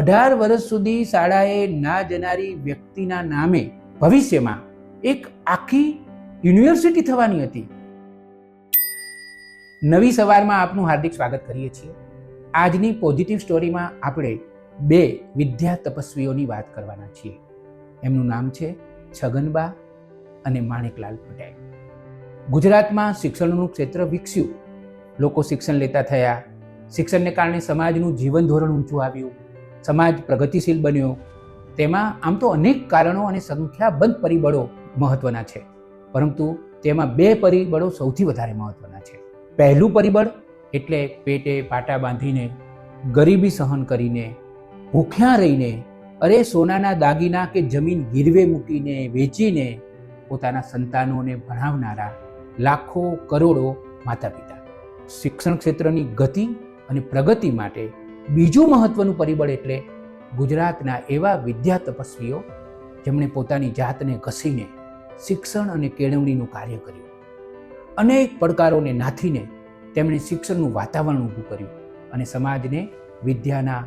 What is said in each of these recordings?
અઢાર વર્ષ સુધી શાળાએ ના જનારી વ્યક્તિના નામે ભવિષ્યમાં એક આખી યુનિવર્સિટી થવાની હતી. નવી સવારમાં આપનું હાર્દિક સ્વાગત કરીએ છીએ. આજની પોઝિટિવ સ્ટોરીમાં આપણે બે વિદ્યા તપસ્વીઓની વાત કરવાના છીએ. એમનું નામ છે છગનબા અને માણેકલાલ પટેલ. ગુજરાતમાં શિક્ષણનું ક્ષેત્ર વિકસ્યું. લોકો શિક્ષણ લેતા થયા. શિક્ષણને કારણે સમાજનું જીવન ધોરણ ઊંચું આવ્યું. સમાજ પ્રગતિશીલ બન્યો. તેમાં આમ તો અનેક કારણો અને સંખ્યાબંધ પરિબળો મહત્વના છે. પરંતુ તેમાં બે પરિબળો સૌથી વધારે મહત્વના છે. પહેલું પરિબળ એટલે પેટે પાટા બાંધીને, ગરીબી સહન કરીને, ભૂખ્યા રહીને, અરે સોનાના દાગીના કે જમીન ગીરવે મૂકીને, વેચીને પોતાના સંતાનોને ભણાવનારા લાખો કરોડો માતા પિતા શિક્ષણ ક્ષેત્રની ગતિ અને પ્રગતિ માટે બીજું મહત્વનું પરિબળ એટલે ગુજરાતના એવા વિદ્યા તપસ્વીઓ જેમણે પોતાની જાતને ઘસીને શિક્ષણ અને કેળવણીનું કાર્ય કર્યું. અનેક પડકારોને નાથીને તેમણે શિક્ષણનું વાતાવરણ ઊભું કર્યું અને સમાજને વિદ્યાના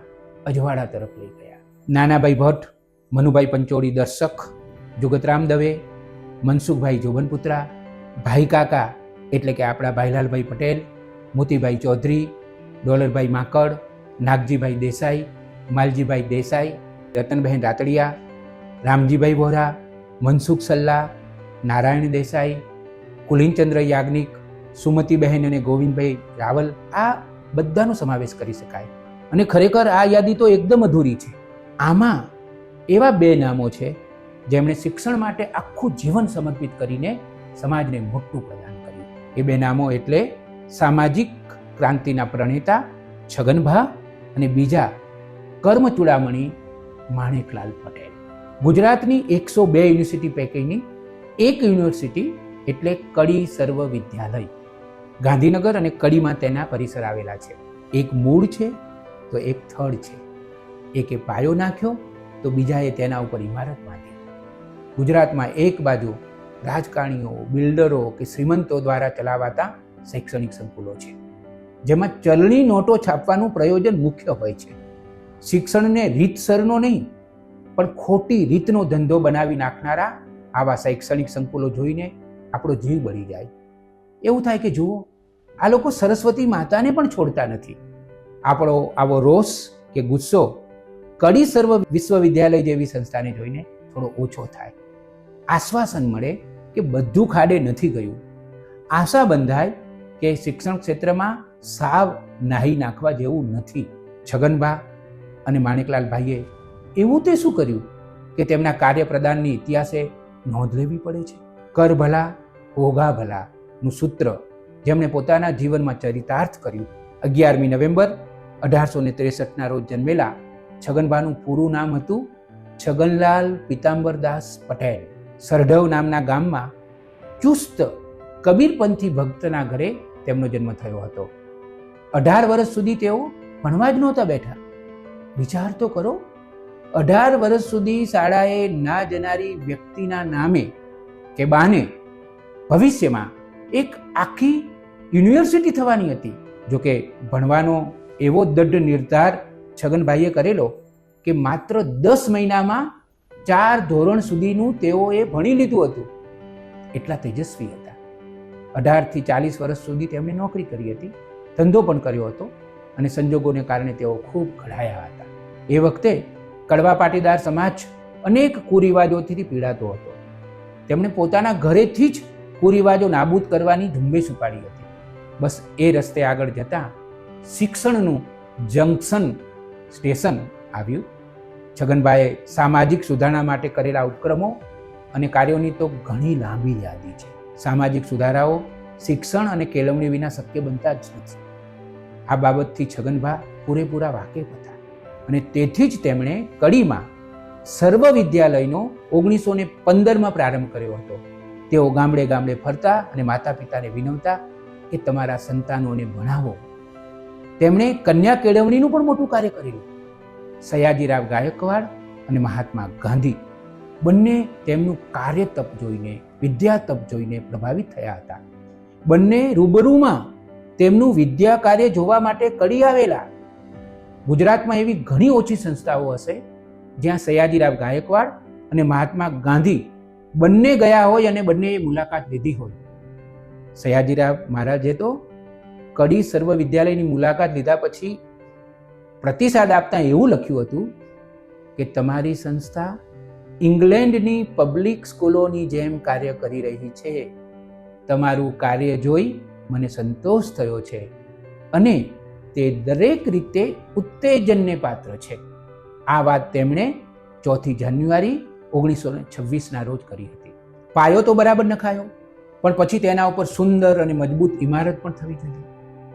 અજવાળા તરફ લઈ ગયા. નાનાભાઈ ભટ્ટ, મનુભાઈ પંચોળી દર્શક જુગતરામ દવે, મનસુખભાઈ જોબનપુત્રા, ભાઈ કાકા એટલે કે આપણા ભાઈલાલભાઈ પટેલ, મોતીભાઈ ચૌધરી, ડોલરભાઈ માકડ નાગજીભાઈ દેસાઈ, માલજીભાઈ દેસાઈ, રતનબહેન રાતડિયા, રામજીભાઈ વોરા, મનસુખ સલ્લા, નારાયણ દેસાઈ, કુલિનચંદ્ર યાજ્ઞિક, સુમતીબહેન અને ગોવિંદભાઈ રાવલ આ બધાનો સમાવેશ કરી શકાય. અને ખરેખર આ યાદી તો એકદમ અધૂરી છે. આમાં એવા બે નામો છે, જેમણે શિક્ષણ માટે આખું જીવન સમર્પિત કરીને સમાજને મોટું પ્રદાન કર્યું. એ બે નામો એટલે સામાજિક ક્રાંતિના પ્રણેતા છગનભા અને બીજા કર્મ ચૂડામણી માણેકલાલ પટેલ. ગુજરાતની એકસો બે યુનિવર્સિટી પૈકીની એક યુનિવર્સિટી એટલે કડી સર્વ વિદ્યાલય ગાંધીનગર અને કડીમાં તેના પરિસર આવેલા છે. એક મૂળ છે, તો એક થડ છે. એકે પાયો નાખ્યો, તો બીજાએ તેના ઉપર ઇમારત બાંધી. ગુજરાતમાં એક બાજુ રાજકારણીઓ, બિલ્ડરો કે શ્રીમંતો દ્વારા ચલાવાતા શૈક્ષણિક સંકુલો છે. જેમાં ચલણી નોટો છાપવાનું પ્રયોજન મુખ્ય હોય છે. શિક્ષણને રીતસરનો નહીં, પણ ખોટી રીતનો ધંધો બનાવી નાખનારા આવા શૈક્ષણિક સંકુલો જોઈને આપણો જીવ બળી જાય. એવું થાય કે જુઓ, આ લોકો સરસ્વતી માતાને પણ છોડતા નથી. આપણો આવો રોષ કે ગુસ્સો કડી સર્વ વિશ્વવિદ્યાલય જેવી સંસ્થાને જોઈને થોડો ઓછો થાય. આશ્વાસન મળે કે બધું ખાડે નથી ગયું. આશા બંધાય કે શિક્ષણ ક્ષેત્રમાં સાવ નાહી નાખવા જેવું નથી. છગનભા અને માણેકલાલ ભાઈએ એવું તે શું કર્યું કે તેમના કાર્યપ્રદાનની ઇતિહાસે નોંધ લેવી પડે છે? કર ભલા ઓઘા ભલાનું સૂત્ર જેમણે પોતાના જીવનમાં ચરિતાર્થ કર્યું. અગિયારમી નવેમ્બર અઢારસો ને ત્રેસઠના રોજ જન્મેલા છગનભાનું પૂરું નામ હતું છગનલાલ પિતાંબરદાસ પટેલ. સરઢવ નામના ગામમાં ચુસ્ત કબીરપંથી ભક્તના ઘરે તેમનો જન્મ થયો હતો. અઢાર વર્ષ સુધી તેઓ ભણવા જ નહોતા બેઠા. વિચાર તો કરો, અઢાર વર્ષ સુધી શાળાએ ના જનારી વ્યક્તિના નામે કે બાને ભવિષ્યમાં એક આખી યુનિવર્સિટી થવાની હતી. જોકે ભણવાનો એવો દઢ નિર્ધાર છગનભાઈએ કરેલો કે માત્ર દસ મહિનામાં ચાર ધોરણ સુધીનું તેઓએ ભણી લીધું હતું. એટલા તેજસ્વી હતા. અઢારથી ચાલીસ વર્ષ સુધી તેમણે નોકરી કરી હતી. ધંધો પણ કર્યો હતો અને સંજોગોને કારણે તેઓ ખૂબ ઘડાયા હતા. એ વખતે કડવા પાટીદાર સમાજ અનેક કુરિવાજોથી પીડાતો હતો. તેમણે પોતાના ઘરેથી જ કુરિવાજો નાબૂદ કરવાની ઝુંબેશ ઉપાડી હતી. બસ એ રસ્તે આગળ જતાં શિક્ષણનું જંકશન સ્ટેશન આવ્યું. છગનભાઈએ સામાજિક સુધારણા માટે કરેલા ઉપક્રમો અને કાર્યોની તો ઘણી લાંબી યાદી છે. સામાજિક સુધારાઓ શિક્ષણ અને કેળવણી વિના શક્ય બનતા જ નથી. આ બાબતથી છગનભા પૂરેપૂરા વાકેફ હતા અને તેથી જ તેમણે કડીમાં સર્વ વિદ્યાલયનો ઓગણીસો ને પંદરમાં પ્રારંભ કર્યો હતો. તેઓ ગામડે ગામડે ફરતા અને માતા પિતાને વિનવતા કે તમારા સંતાનોને ભણાવો. તેમણે કન્યા કેળવણીનું પણ મોટું કાર્ય કર્યું. સયાજીરાવ ગાયકવાડ અને મહાત્મા ગાંધી બંને તેમનું કાર્ય તપ જોઈને વિદ્યા તપ જોઈને પ્રભાવિત થયા હતા. બંને રૂબરૂમાં તેમનું વિદ્યા કાર્ય જોવા માટે કડી આવેલા. ગુજરાતમાં એવી ઘણી ઓછી સંસ્થાઓ હશે, જ્યાં સયાજીરાવ ગાયકવાડ અને મહાત્મા ગાંધી બંને ગયા હોય અને બંનેએ મુલાકાત લીધી હોય. સયાજીરાવ મહારાજે તો કડી સર્વ વિદ્યાલયની મુલાકાત લીધા પછી પ્રતિસાદ આપતા એવું લખ્યું હતું કે તમારી સંસ્થા ઇંગ્લેન્ડની પબ્લિક સ્કૂલોની જેમ કાર્ય કરી રહી છે. તમારું કાર્ય જોઈ મને સંતોષ થયો છે અને તે દરેક રીતે ઉત્તેજનને પાત્ર છે. આ વાત તેમણે ચોથી જાન્યુઆરી ઓગણીસો છવ્વીસના રોજ કરી હતી. પાયો તો બરાબર નખાયો, પણ પછી તેના ઉપર સુંદર અને મજબૂત ઇમારત પણ થવી જોઈએ.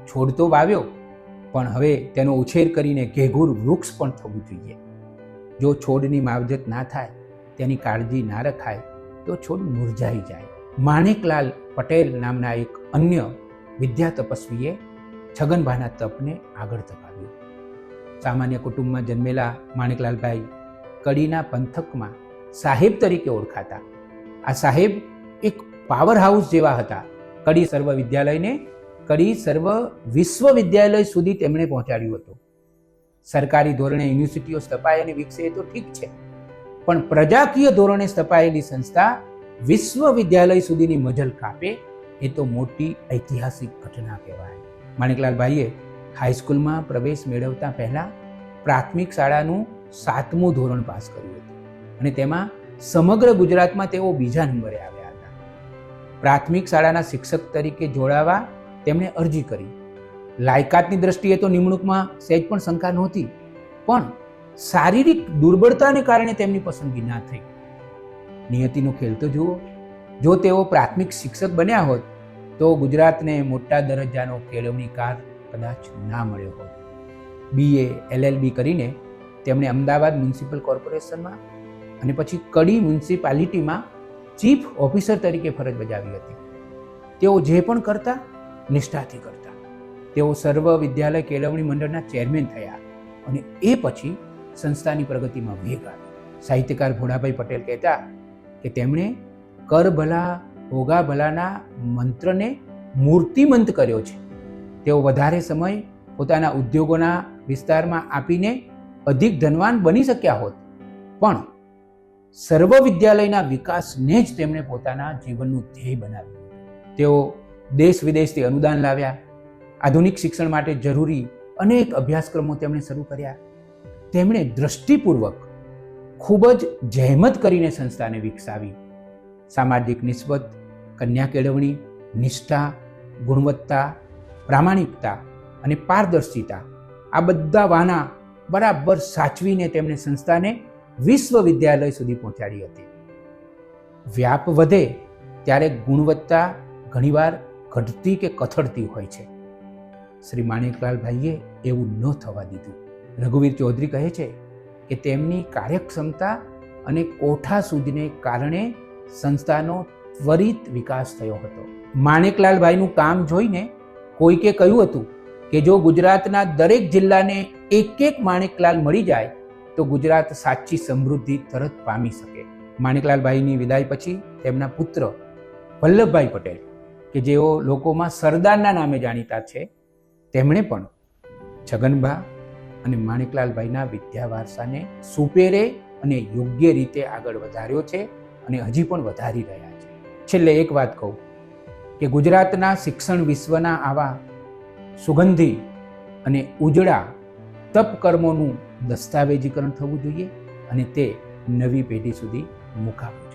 છોડ તો વાવ્યો, પણ હવે તેનો ઉછેર કરીને ઘેઘૂર વૃક્ષ પણ થવું જોઈએ. જો છોડની માવજત ના થાય, તેની કાળજી ના રખાય, તો છોડ મુરઝાઈ જાય. માણેકલાલ પટેલ નામના એક અન્ય વિદ્યા તપસ્વીએ છગનભાના તપને આગળ તપાવ્યું સામાન્ય કુટુંબમાં જન્મેલા માણેકલાલભાઈ કડીના પંથકમાં સાહેબ તરીકે ઓળખાતા. આ સાહેબ એક પાવર હાઉસ જેવા હતા. કડી સર્વ વિદ્યાલયને, કડી સર્વ વિશ્વવિદ્યાલય સુધી તેમણે પહોંચાડ્યું હતું. સરકારી ધોરણે યુનિવર્સિટીઓ સ્થપાય અને વિકસે તો ઠીક છે. પણ પ્રજાકીય ધોરણે સ્થપાયેલી સંસ્થા વિશ્વવિદ્યાલય સુધીની મજલ કાપે એ તો મોટી ઐતિહાસિક ઘટના કહેવાય. માણેકલાલભાઈએ હાઈસ્કૂલમાં પ્રવેશ મેળવતા પહેલાં પ્રાથમિક શાળાનું સાતમું ધોરણ પાસ કર્યું હતું અને તેમાં સમગ્ર ગુજરાતમાં તેઓ બીજા નંબરે આવ્યા હતા. પ્રાથમિક શાળાના શિક્ષક તરીકે જોડાવા તેમણે અરજી કરી. લાયકાતની દ્રષ્ટિએ તો નિમણૂકમાં સહેજ પણ શંકા નહોતી, પણ શારીરિક દુર્બળતાને કારણે તેમની પસંદગી ના થઈ. નિયતિનો ખેલ તો જુઓ. જો તેઓ પ્રાથમિક શિક્ષક બન્યા હોત, તો ગુજરાતને મોટા દરજ્જાનો કેળવણીકાર કદાચ ના મળ્યો હોત. બીએ એલએલબી કરીને તેમણે અમદાવાદ મ્યુનિસિપલ કોર્પોરેશનમાં અને પછી કડી મ્યુનિસિપાલિટીમાં ચીફ ઓફિસર તરીકે ફરજ બજાવી હતી. તેઓ જે પણ કરતા, નિષ્ઠાથી કરતા. તેઓ સર્વ વિદ્યાલય કેળવણી મંડળના ચેરમેન થયા અને એ પછી સંસ્થાની પ્રગતિમાં વેગ આવ્યો. સાહિત્યકાર ભોળાભાઈ પટેલ કહેતા કે તેમણે કર ભલા ભોગા ભલાના મંત્રને મૂર્તિમંત કર્યો છે. તેઓ વધારે સમય પોતાના ઉદ્યોગોના વિસ્તારમાં આપીને અધિક ધનવાન બની શક્યા હોત. પણ સર્વ વિદ્યાલયના વિકાસને જ તેમણે પોતાના જીવનનું ધ્યેય બનાવ્યું. તેઓ દેશ વિદેશથી અનુદાન લાવ્યા. આધુનિક શિક્ષણ માટે જરૂરી અનેક અભ્યાસક્રમો તેમણે શરૂ કર્યા. તેમણે દ્રષ્ટિપૂર્વક ખૂબ જ જહેમત કરીને સંસ્થાને વિકસાવી. સામાજિક નિસ્બત, કન્યા કેળવણી, નિષ્ઠા, ગુણવત્તા, પ્રામાણિકતા અને પારદર્શિતા આ બધા વાના બરાબર સાચવીને તેમણે સંસ્થાને વિશ્વવિદ્યાલય સુધી પહોંચાડી હતી. વ્યાપ વધે ત્યારે ગુણવત્તા ઘણીવાર ઘટતી કે કથળતી હોય છે. શ્રી માણેકલાલભાઈએ એવું ન થવા દીધું. રઘુવીર ચૌધરી કહે છે કે તેમની કાર્યક્ષમતા અને કોઠા સુધીને કારણે સંસ્થાનો ત્વરિત વિકાસ થયો હતો. માણેકલાલભાઈનું કામ જોઈને કોઈકે કહ્યું હતું કે જો ગુજરાતના દરેક જિલ્લાને એક એક માણેકલાલ મળી જાય, તો ગુજરાત સાચી સમૃદ્ધિ તરત પામી શકે. માણેકલાલભાઈની વિદાય પછી તેમના પુત્ર વલ્લભભાઈ પટેલ, કે જેઓ લોકોમાં સરદારના નામે જાણીતા છે, તેમણે પણ છગનબા અને માણેકલાલભાઈના વિદ્યા વારસાને સુપેરે અને યોગ્ય રીતે આગળ વધાર્યો છે અને હજી પણ વધારી રહ્યા છે. છેલ્લે એક વાત કહું કે ગુજરાતના શિક્ષણ વિશ્વના આવા સુગંધી અને ઉજળા તપ કર્મોનું દસ્તાવેજીકરણ થવું જોઈએ અને તે નવી પેઢી સુધી મુકાવવું જોઈએ.